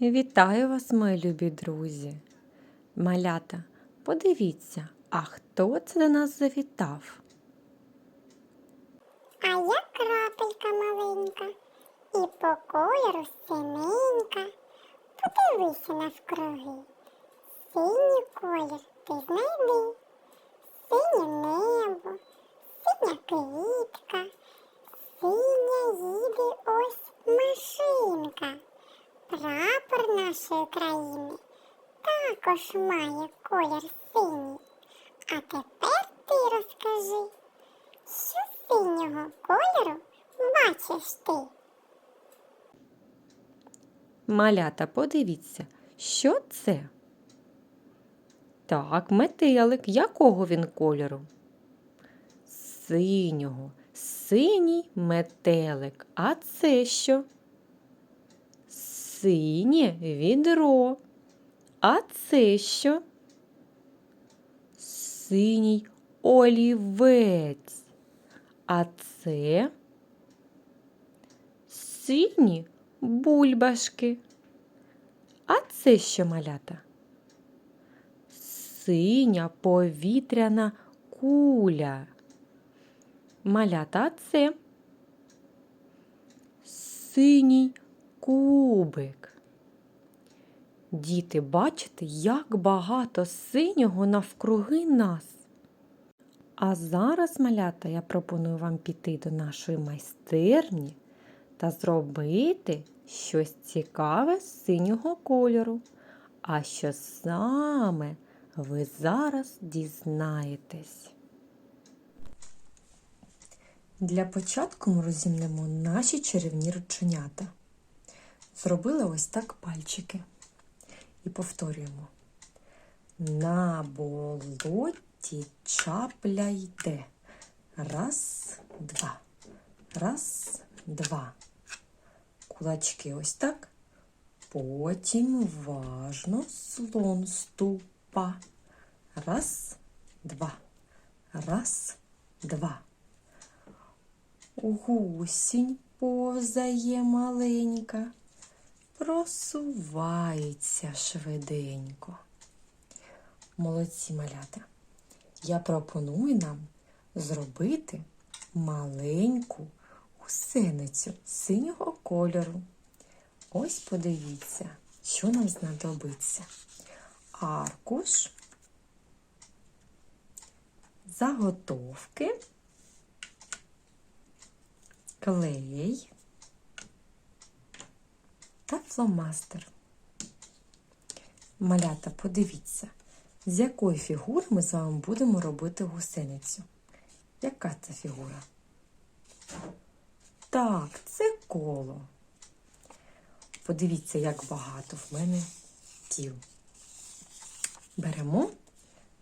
Вітаю вас, мої любі друзі. Малята, подивіться, а хто це до нас завітав? А я крапелька маленька, і по кольору. Подивися навкруги. Синій колір ти знайди. Синє небо, синя квітка, синя їде ось машинка. Прапор нашої країни також має колір синій. А тепер ти розкажи. Що синього кольору бачиш ти? Малята, подивіться, що це? Так, метелик. Якого він кольору? Синього. Синій метелик. А це що? Синє відро. А це що? Синій олівець. А це сині бульбашки. А це що малята? Синя повітряна куля. Малята це синій кубик. Діти, бачите, як багато синього навкруги нас. А зараз, малята, я пропоную вам піти до нашої майстерні та зробити щось цікаве з синього кольору. А що саме ви зараз дізнаєтесь? Для початку ми розімнемо наші чарівні рученята. Зробили ось так пальчики. І повторюємо. На болоті чапля йде. Раз, два. Раз, два. Кулачки ось так. Потім уважно слон ступа. Раз, два. Раз, два. Гусінь повзає маленька, просувається швиденько. Молодці малята. Я пропоную нам зробити маленьку гусеницю синього кольору. Ось подивіться, що нам знадобиться. Аркуш, заготовки, клей та фломастер. Малята, подивіться, з якої фігури ми з вами будемо робити гусеницю. Яка це фігура? Так, це коло. Подивіться, як багато в мене тіл. Беремо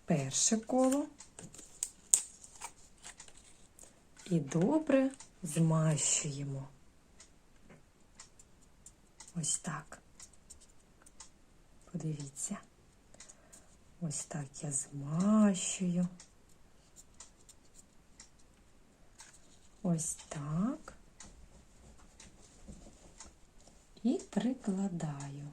перше коло і добре змащуємо. Ось так. Подивіться. Ось так я змащую. Ось так. І прикладаю.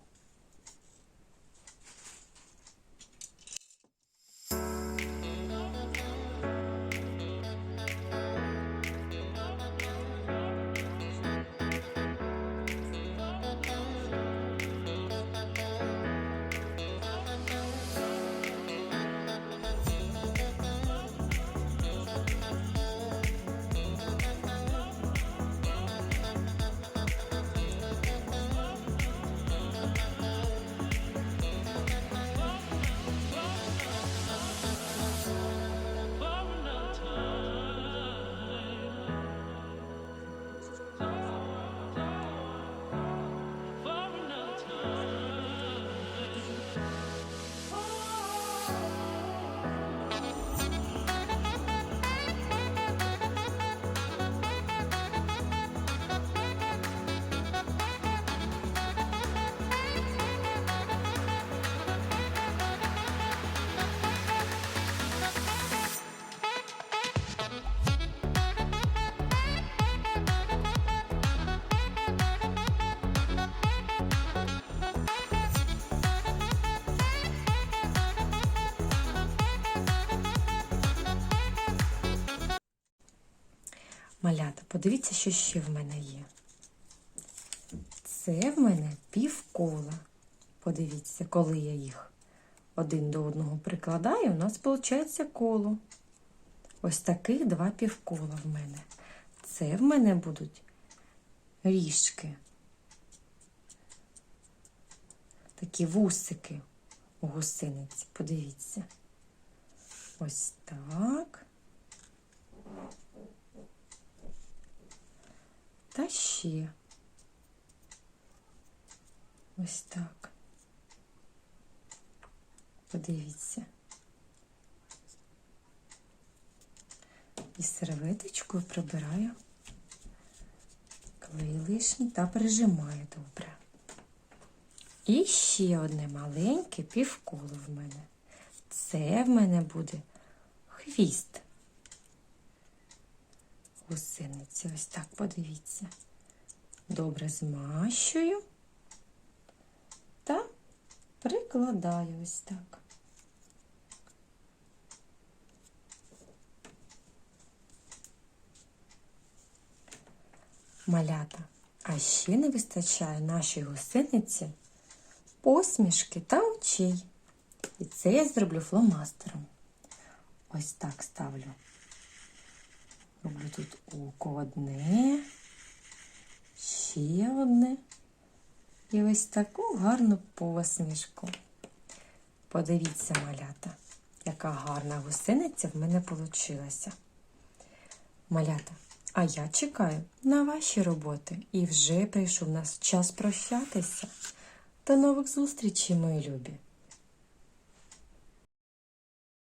Малята, подивіться, що ще в мене є. Це в мене півкола. Подивіться, коли я їх один до одного прикладаю, у нас виходить коло. Ось таких два півкола в мене. Це в мене будуть ріжки. Такі вусики у гусениці. Подивіться. Ось так. Та ще. Ось так. Подивіться. І серветочкою прибираю клей лишній та прижимаю добре. І ще одне маленьке півколо в мене. Це в мене буде хвіст. Гусениці, ось так подивіться. Добре змащую та прикладаю ось так. Малята, а ще не вистачає нашій гусениці посмішки та очей. І це я зроблю фломастером. Ось так ставлю. Роблю тут око одне, ще одне. І ось таку гарну посмішку. Подивіться, малята, яка гарна гусениця в мене вийшла. Малята, а я чекаю на ваші роботи. І вже прийшов нас час прощатися. До нових зустрічей, мої любі!